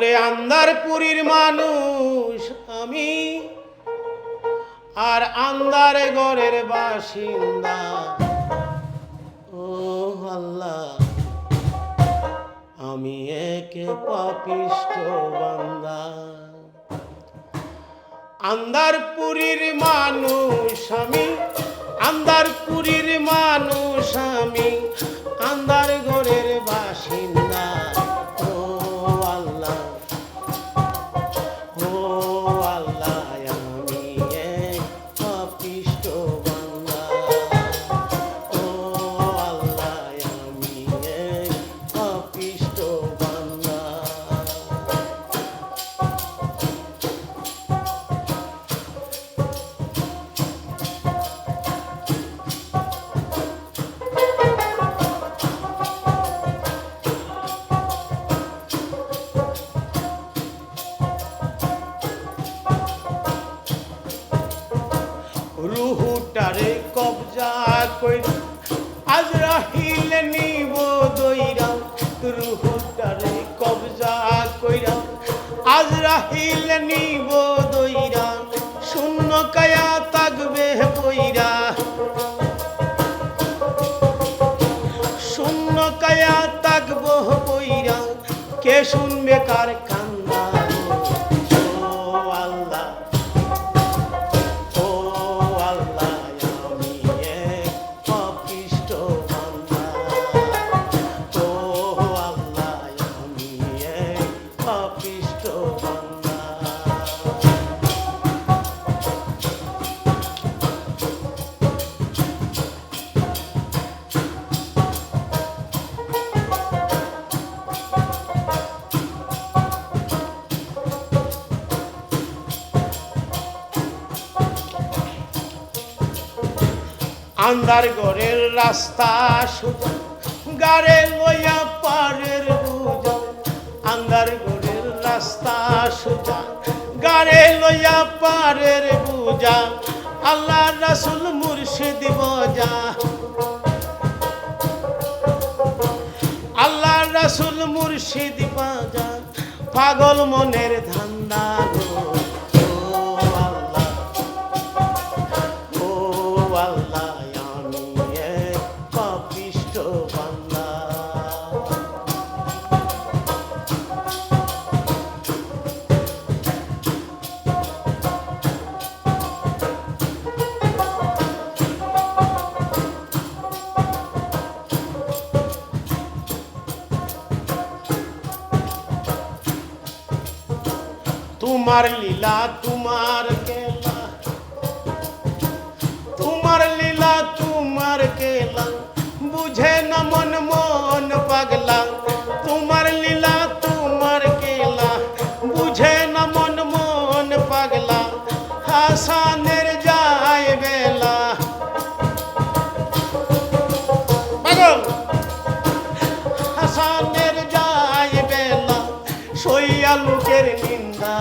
রে আন্দারপুরীর মানুষ আমি। আর আন্দার ঘরের বাসিন্দা। ও আল্লাহ, আমি একে পাপিষ্ট বান্দা। আন্দারপুরীর মানুষ আমি, আন্দারপুরীর মানুষ রুহুটারে কবজা কইর। আজ রাহিল নিব দইরা, রুহুটারে কবজা কইরা। আজ রাহিল নিব দইরা, শূন্য কায়া তাকবে পইরা। শূন্য কায়া তাকবো পইরা, কে শুনবে কার পাপিষ্ট আন্দার ঘরের রাস্তা গাড়ে লইয়া পারের বুঝা আন্দার রাস্তা সোজা গাড়ে লইয়া পারের বুজা আল্লাহ রাসুল মুর্শিদ বজা আল্লাহ রাসুল বাজা পাগল মনের ধান্দা গো। তোমার লীলা তোমার সইয়া লোকের নিন্দা